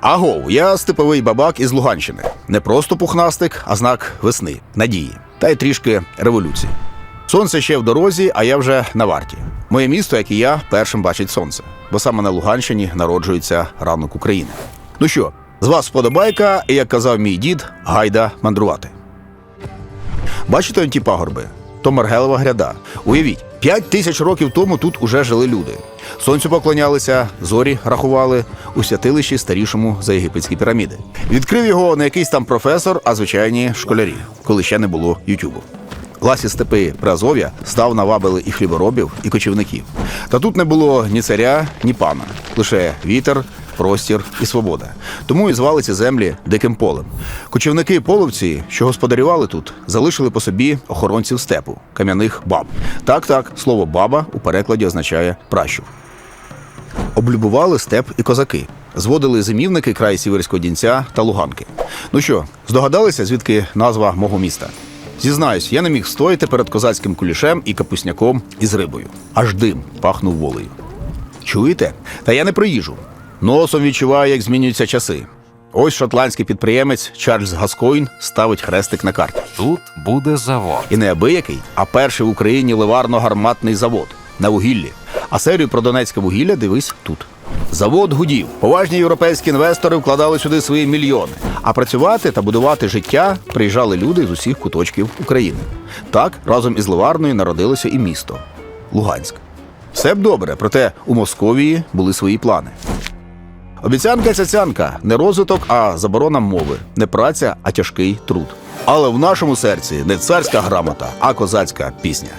Агов, я степовий бабак із Луганщини. Не просто пухнастик, а знак весни, надії та й трішки революції. Сонце ще в дорозі, а я вже на варті. Моє місто, як і я, першим бачить сонце, бо саме на Луганщині народжується ранок України. Ну що, з вас вподобайка, і як казав мій дід, гайда мандрувати. Бачите ті пагорби? То Маргелова гряда. Уявіть, п'ять тисяч років тому тут уже жили люди. Сонцю поклонялися, зорі рахували у святилищі старішому за єгипетські піраміди. Відкрив його не якийсь там професор, а звичайні школярі, коли ще не було Ютубу. Ласі степи Приазов'я став навабили і хліборобів, і кочівників. Та тут не було ні царя, ні пана, лише вітер, простір і свобода. Тому і звали ці землі диким полем. Кочівники половці, що господарювали тут, залишили по собі охоронців степу, кам'яних баб. Так, так, слово баба у перекладі означає пращур. Облюбували степ і козаки. Зводили зимівники край Сіверського Дінця та Луганки. Ну що, здогадалися, звідки назва мого міста? Зізнаюсь, я не міг стояти перед козацьким кулішем і капусняком із рибою. Аж дим пахнув волею. Чуєте? Та я не про їжу. Носом відчуваю, як змінюються часи. Ось шотландський підприємець Чарльз Гаскойн ставить хрестик на карті. Тут буде завод. І не абиякий, а перший в Україні ливарно-гарматний завод на вугіллі. А серію про донецьке вугілля дивись тут. Завод гудів. Поважні європейські інвестори вкладали сюди свої мільйони. А працювати та будувати життя приїжджали люди з усіх куточків України. Так, разом із Ливарною народилося і місто Луганськ. Все б добре, проте у Московії були свої плани. Обіцянка цяцянка не розвиток, а заборона мови, не праця, а тяжкий труд. Але в нашому серці не царська грамота, а козацька пісня.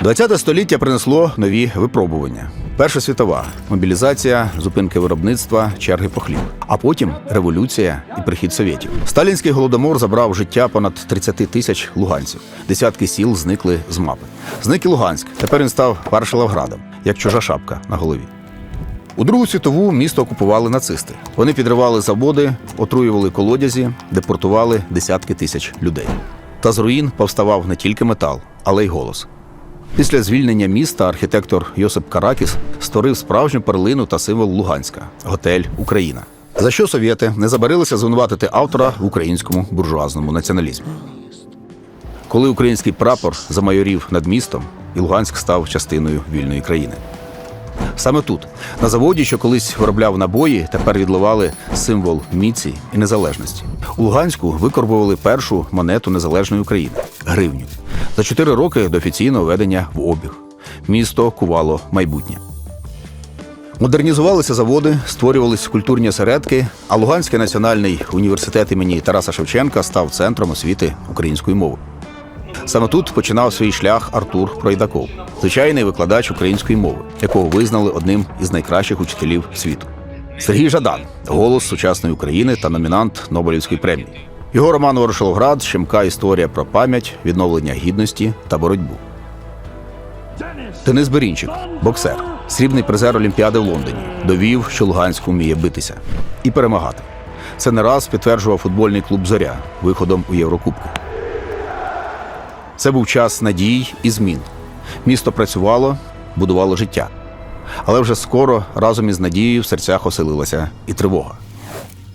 20 століття принесло нові випробування. Перша світова мобілізація, зупинки виробництва, черги по хліб. А потім революція і прихід совєтів. Сталінський голодомор забрав життя понад 30 тисяч луганців. Десятки сіл зникли з мапи. Зник і Луганськ. Тепер він став Паршалавградом, як чужа шапка на голові. У Другу світову місто окупували нацисти. Вони підривали заводи, отруювали колодязі, депортували десятки тисяч людей. Та з руїн повставав не тільки метал, але й голос. Після звільнення міста архітектор Йосип Каракіс створив справжню перлину та символ Луганська готель Україна. За що совєти не забарилися звинуватити автора в українському буржуазному націоналізмі. Коли український прапор замайорів над містом, і Луганськ став частиною вільної країни. Саме тут, на заводі, що колись виробляв набої, тепер відливали символ міці і незалежності. У Луганську викорбували першу монету незалежної України гривню. За чотири роки до офіційного введення в обіг. Місто кувало майбутнє. Модернізувалися заводи, створювалися культурні осередки, а Луганський національний університет імені Тараса Шевченка став центром освіти української мови. Саме тут починав свій шлях Артур Пройдаков, звичайний викладач української мови, якого визнали одним із найкращих учителів світу. Сергій Жадан голос сучасної України та номінант Нобелівської премії. Його роман Ворошиловград щемка історія про пам'ять, відновлення гідності та боротьбу. Денис Берінчик, боксер, срібний призер Олімпіади в Лондоні, довів, що Луганськ вміє битися і перемагати. Це не раз підтверджував футбольний клуб Зоря виходом у Єврокубку. Це був час надій і змін. Місто працювало, будувало життя. Але вже скоро разом із надією в серцях оселилася і тривога.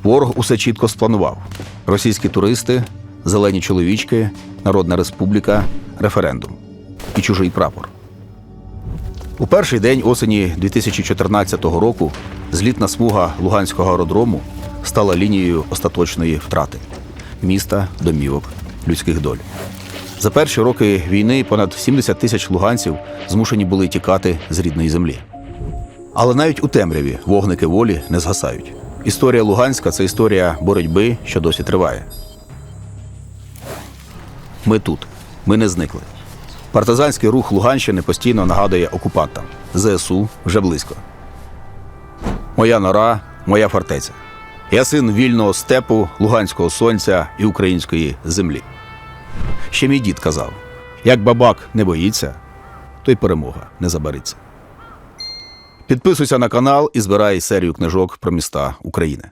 Ворог усе чітко спланував: російські туристи, зелені чоловічки, Народна республіка, референдум і чужий прапор. У перший день осені 2014 року злітна смуга Луганського аеродрому стала лінією остаточної втрати міста, домівок, людських доль. За перші роки війни понад 70 тисяч луганців змушені були тікати з рідної землі. Але навіть у темряві вогники волі не згасають. Історія Луганська це історія боротьби, що досі триває. Ми тут, ми не зникли. Партизанський рух Луганщини постійно нагадує окупантам. ЗСУ вже близько. Моя нора, моя фортеця. Я син вільного степу, луганського сонця і української землі. Ще мій дід казав: як бабак не боїться, то й перемога не забариться. Підписуйся на канал і збирай серію книжок про міста України.